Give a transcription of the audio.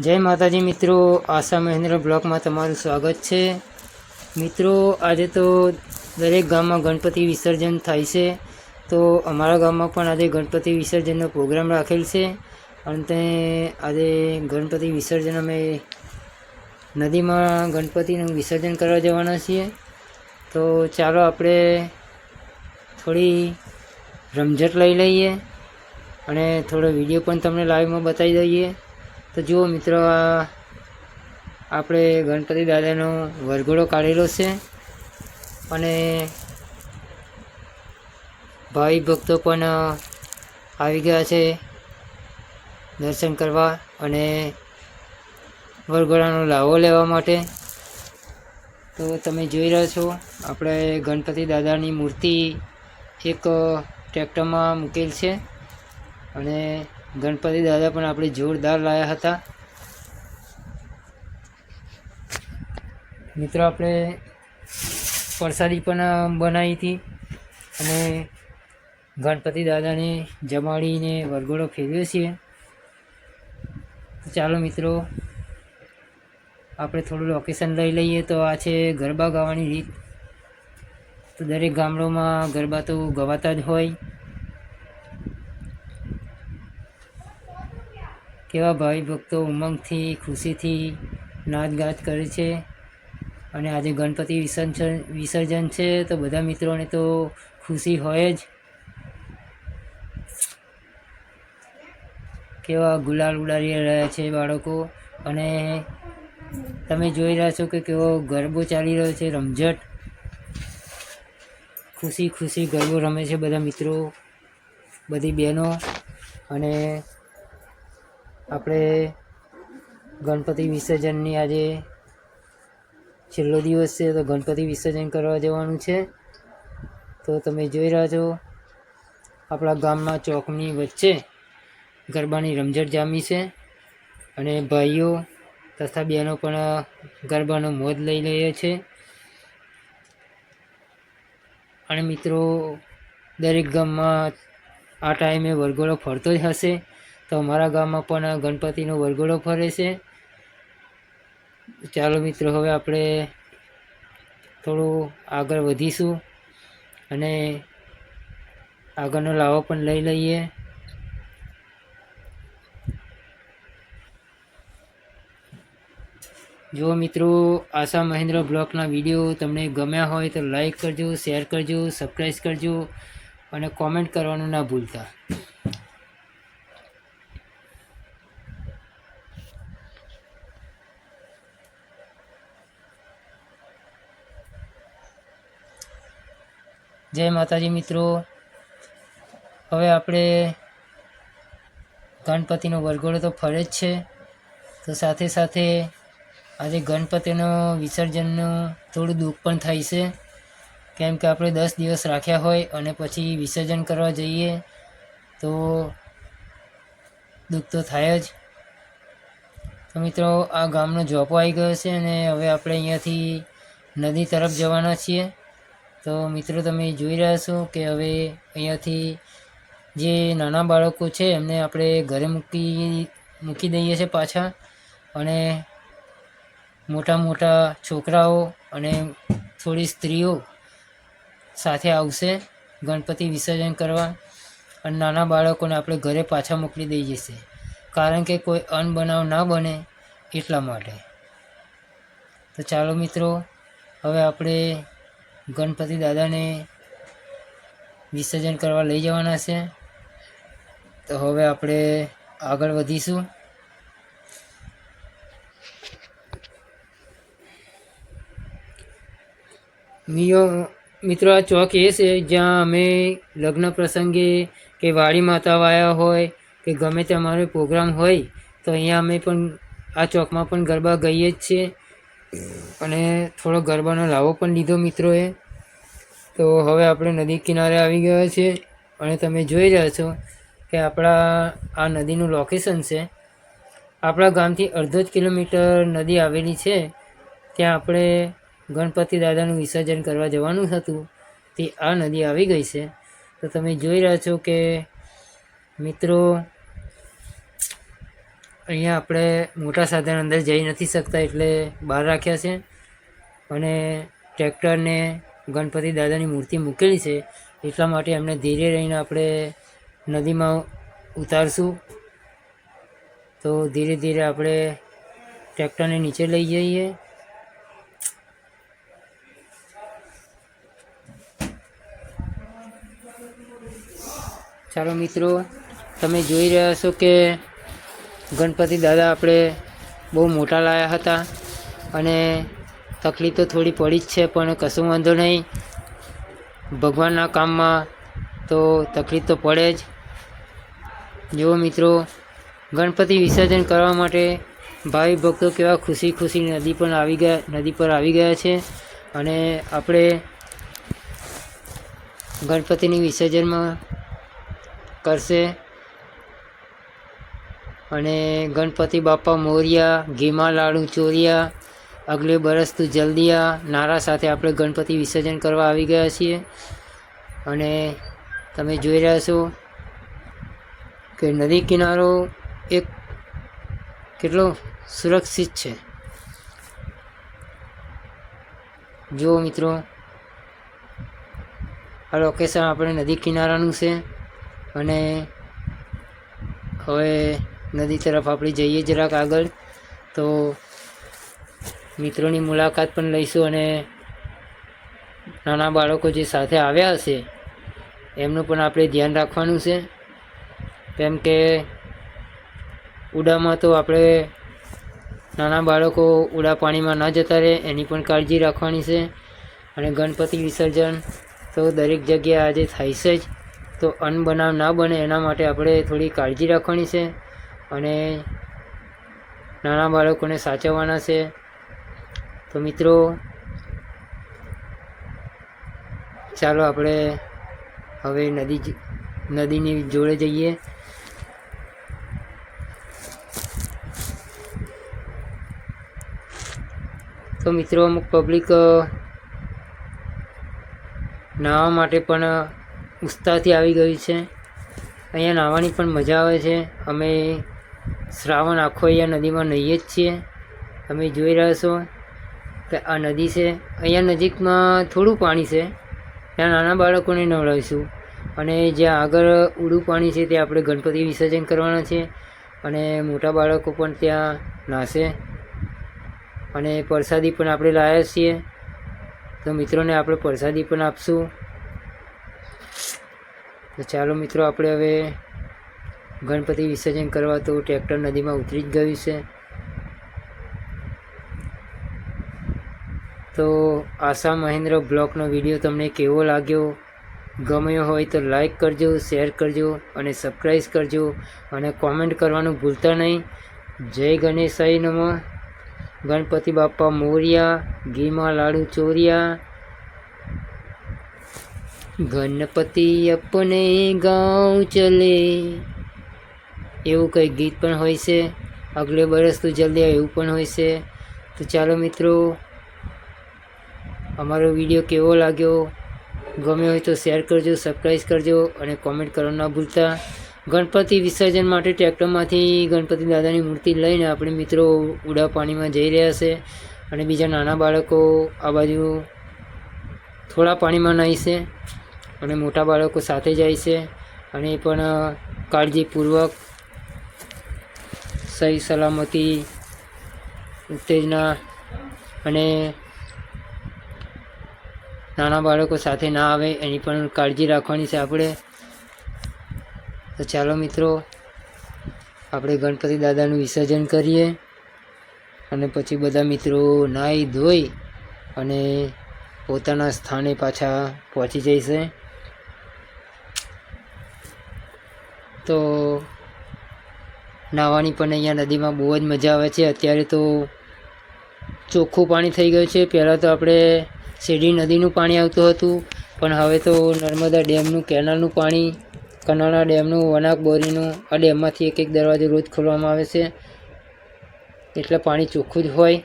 જય માતાજી મિત્રો, આશા મહેન્દ્ર બ્લોકમાં તમારું સ્વાગત છે. મિત્રો, આજે તો દરેક ગામમાં ગણપતિ વિસર્જન થાય છે. તો અમારા ગામમાં પણ આજે ગણપતિ વિસર્જનનો પ્રોગ્રામ રાખેલ છે. અને તે આજે ગણપતિ વિસર્જન અમે નદીમાં ગણપતિનું વિસર્જન કરવા જવાના છીએ. તો ચાલો આપણે થોડી રમઝટ લઈ લઈએ અને થોડો વીડિયો પણ તમને લાઈવમાં બતાવી દઈએ. તો જુઓ મિત્રો, આપણે ગણપતિ દાદાનો વરઘોડો કાઢેલો છે અને ભાઈ ભક્તો પણ આવી ગયા છે દર્શન કરવા અને વરઘોડાનો લાવો લેવા માટે. તો તમે જોઈ રહ્યા છો, આપણે ગણપતિ દાદાની મૂર્તિ એક ટ્રેક્ટરમાં મૂકેલ છે અને ગણપતિ દાદા પણ આપણે જોરદાર લાવ્યા હતા. મિત્રો, આપણે પ્રસાદી પણ બનાવી હતી અને ગણપતિ દાદાને જમાડીને વરઘોડો ફેરવ્યો છીએ. ચાલો મિત્રો, આપણે થોડું લોકેશન લઈ લઈએ તો આ છે ગરબા ગાવાની રીત. તો દરેક ગામડોમાં ગરબા તો ગવાતા જ હોય. કેવા ભાઈ ભક્તો ઉમંગથી, ખુશીથી નાચ ગાત કરે છે. અને આજે ગણપતિ વિસર્જન વિસર્જન છે, તો બધા મિત્રોને તો ખુશી હોય જ. કેવા ગુલાલ ઉડાડી રહ્યા છે બાળકો. અને તમે જોઈ રહ્યા છો કે કેવો ગરબો ચાલી રહ્યો છે, રમઝટ. ખુશી ખુશી ગરબો રમે છે બધા મિત્રો, બધી બહેનો. અને આપણે ગણપતિ વિસર્જનની આજે છેલ્લો દિવસ છે, તો ગણપતિ વિસર્જન કરવા જવાનું છે. તો તમે જોઈ રહ્યા છો, આપણા ગામના ચોકની વચ્ચે ગરબાની રમઝટ જામી છે અને ભાઈઓ તથા બહેનો પણ ગરબાનો મોજ લઈ રહ્યા છે. અને મિત્રો, દરેક ગામમાં આ ટાઈમે વરઘોડો ફરતો જ હશે. તો અમારા ગામમાં પણ ગણપતિનો વરઘોડો ફરે છે. ચાલો મિત્રો, હવે આપણે થોડું આગળ વધીશું અને આગળનો લાવો પણ લઈ લઈએ. જો મિત્રો, આશા મહેન્દ્ર બ્લોકના વીડિયો તમને ગમ્યા હોય તો લાઈક કરજો, શેર કરજો, સબસ્ક્રાઈબ કરજો અને કોમેન્ટ કરવાનું ના ભૂલતા. જય માતાજી મિત્રો. હવે આપણે ગણપતિનો વરઘોડો તો ફરે જ છે. તો સાથે સાથે આજે ગણપતિનો વિસર્જનનું થોડું દુઃખ પણ થાય છે. કેમ કે આપણે દસ દિવસ રાખ્યા હોય અને પછી વિસર્જન કરવા જઈએ તો દુઃખ તો થાય જ. તો મિત્રો, આ ગામનો જોપો આવી ગયો છે અને હવે આપણે અહીંયાથી નદી તરફ જવાના છીએ. તો મિત્રો, તમે જોઈ રહ્યા છો કે હવે અહીંયાથી જે નાના બાળકો છે, એમને આપણે ઘરે મૂકી મૂકી દઈએ છીએ પાછા. અને મોટા મોટા છોકરાઓ અને થોડી સ્ત્રીઓ સાથે આવશે ગણપતિ વિસર્જન કરવા અને નાના બાળકોને આપણે ઘરે પાછા મોકલી દઈ જશે કારણ કે કોઈ અનબનાવ ના બને એટલા માટે. તો ચાલો મિત્રો, હવે આપણે ગણપતિ દાદાને વિસર્જન કરવા લઈ જવાના છે. તો હવે આપણે આગળ વધીશું. મિયો, મિત્રો, આ ચોક એ છે જ્યાં અમે લગ્ન પ્રસંગે કે વાડી માતા વાયા હોય કે ગમે તે અમારો પ્રોગ્રામ હોય, તો અહીંયા અમે પણ આ ચોકમાં પણ ગરબા ગઈએ જ છીએ. અને થોડો ગરબાનો લાવો પણ લીધો મિત્રોએ. તો હવે આપણે નદી કિનારે આવી ગયા છીએ અને તમે જોઈ રહ્યા છો કે આપણા આ નદીનું લોકેશન છે. આપણા ગામથી અડધો જ કિલોમીટર નદી આવેલી છે. ત્યાં આપણે ગણપતિ દાદાનું વિસર્જન કરવા જવાનું હતું. તે આ નદી આવી ગઈ છે. તો તમે જોઈ રહ્યા છો કે મિત્રો અહીંયા આપણે મોટા સાધન અંદર જઈ નથી શકતા એટલે બહાર રાખ્યા છે. અને ટ્રેક્ટરને ગણપતિ દાદાની મૂર્તિ મૂકેલી છે. એટલા માટે એમને ધીરે રહીને આપણે નદીમાં ઉતારશું. તો ધીરે ધીરે આપણે ટ્રેક્ટરને નીચે લઈ જઈએ. ચાલો મિત્રો, તમે જોઈ રહ્યા છો કે ગણપતિ દાદા આપણે બહુ મોટા લાયા હતા અને તકલીફ તો થોડી પડી જ છે, પણ કશું વાંધો નહીં. ભગવાનના કામમાં તો તકલીફ તો પડે જ. જુઓ મિત્રો, ગણપતિ વિસર્જન કરવા માટે ભાવિ ભક્તો કેવા ખુશી ખુશી નદી પર આવી ગયા, નદી પર આવી ગયા છે અને આપણે ગણપતિની વિસર્જનમાં કરશે. અને ગણપતિ બાપા મોરિયા, ઘીમા લાડુ ચોરિયા, અગલે બરસ તું જલ્દીયા, નારા સાથે આપણે ગણપતિ વિસર્જન કરવા આવી ગયા છીએ. અને તમે જોઈ રહ્યા છો કે નદી કિનારો એક કેટલો સુરક્ષિત છે. જુઓ મિત્રો, આ લોકેશન આપણે નદી કિનારાનું છે. અને હવે નદી તરફ આપણે જઈએ જરાક આગળ, તો મિત્રોની મુલાકાત પણ લઈશું અને નાના બાળકો જે સાથે આવ્યા હશે, એમનું પણ આપણે ધ્યાન રાખવાનું છે. કેમ કે ઉડામાં તો આપણે નાના બાળકો ઉડા પાણીમાં ન જતા રહે, એની પણ કાળજી રાખવાની છે. અને ગણપતિ વિસર્જન તો દરેક જગ્યાએ આજે થાય છે જ, તો અનબનાવ ના બને એના માટે આપણે થોડી કાળજી રાખવાની છે. અને નાના બાળકોને સાચવવાના છે. તો મિત્રો, ચાલો આપણે હવે નદી નદીની જોડે જઈએ. તો મિત્રો, અમુક પબ્લિક નાહવા માટે પણ ઉત્સાહથી આવી ગયું છે. અહીંયા નાહવાની પણ મજા આવે છે. અમે શ્રાવણ આખો અહીંયા નદીમાં નહીએ જ છીએ. તમે જોઈ રહ્યા છો કે આ નદી છે. અહીંયા નજીકમાં થોડું પાણી છે. ત્યાં નાના બાળકોને નવડાવીશું. અને જ્યાં આગળ ઊડું પાણી છે ત્યાં આપણે ગણપતિ વિસર્જન કરવાના છે. અને મોટા બાળકો પણ ત્યાં નાશે અને પ્રસાદી પણ આપણે લાવ્યા છીએ. તો મિત્રોને આપણે પ્રસાદી પણ આપશું. તો ચાલો મિત્રો, આપણે હવે ગણપતિ વિસર્જન કરવા તો ટ્રેક્ટર નદીમાં ઉતરી જ ગયું છે. તો આશા મહેન્દ્ર બ્લોકનો વીડિયો તમને કેવો લાગ્યો? ગમ્યો હોય તો લાઈક કરજો, શેર કરજો અને સબસ્ક્રાઈબ કરજો અને કોમેન્ટ કરવાનું ભૂલતા નહીં. જય ગણેશાય નમઃ. ગણપતિ બાપા મોરિયા, ઘીમાં લાડુ ચોરિયા. ગણપતિ અપને ગાઉં ચલે. એવું કંઈ ગીત પણ હોય છે? અગલે બરસ તો જલ્દી આવે એવું પણ હોય છે? તો ચાલો મિત્રો, અમારો વીડિયો કેવો લાગ્યો? ગમ્યો હોય તો શેર કરજો સબસ્ક્રાઈબ કરજો અને કોમેન્ટ કરવાનું ના ભૂલતા. ગણપતિ વિસર્જન માટે ટ્રેક્ટરમાંથી ગણપતિ દાદાની મૂર્તિ લઈને આપણે મિત્રો ઉડા પાણીમાં જઈ રહ્યા છે અને બીજા નાના બાળકો આ બાજુ થોડા પાણીમાં નાહી છે અને મોટા બાળકો સાથે જાય છે અને એ પણ કાળજીપૂર્વક સહી સલામતી, ઉત્તેજના અને નાના બાળકો સાથે ના આવે એની પણ કાળજી રાખવાની છે આપણે. તો ચાલો મિત્રો, આપણે ગણપતિ દાદાનું વિસર્જન કરીએ અને પછી બધા મિત્રો નાહી ધોઈ અને પોતાના સ્થાને પાછા પહોંચી જઈશે. તો નાહવાની પણ અહીંયા નદીમાં બહુ જ મજા આવે છે. અત્યારે તો ચોખ્ખું પાણી થઈ ગયું છે. પહેલાં તો આપણે શેરડી નદીનું પાણી આવતું હતું, પણ હવે તો નર્મદા ડેમનું, કેનાલનું પાણી, કનાળા ડેમનું, વનાક બોરીનું, આ ડેમમાંથી એક એક દરવાજો રોજ ખોલવામાં આવે છે. એટલે પાણી ચોખ્ખું જ હોય.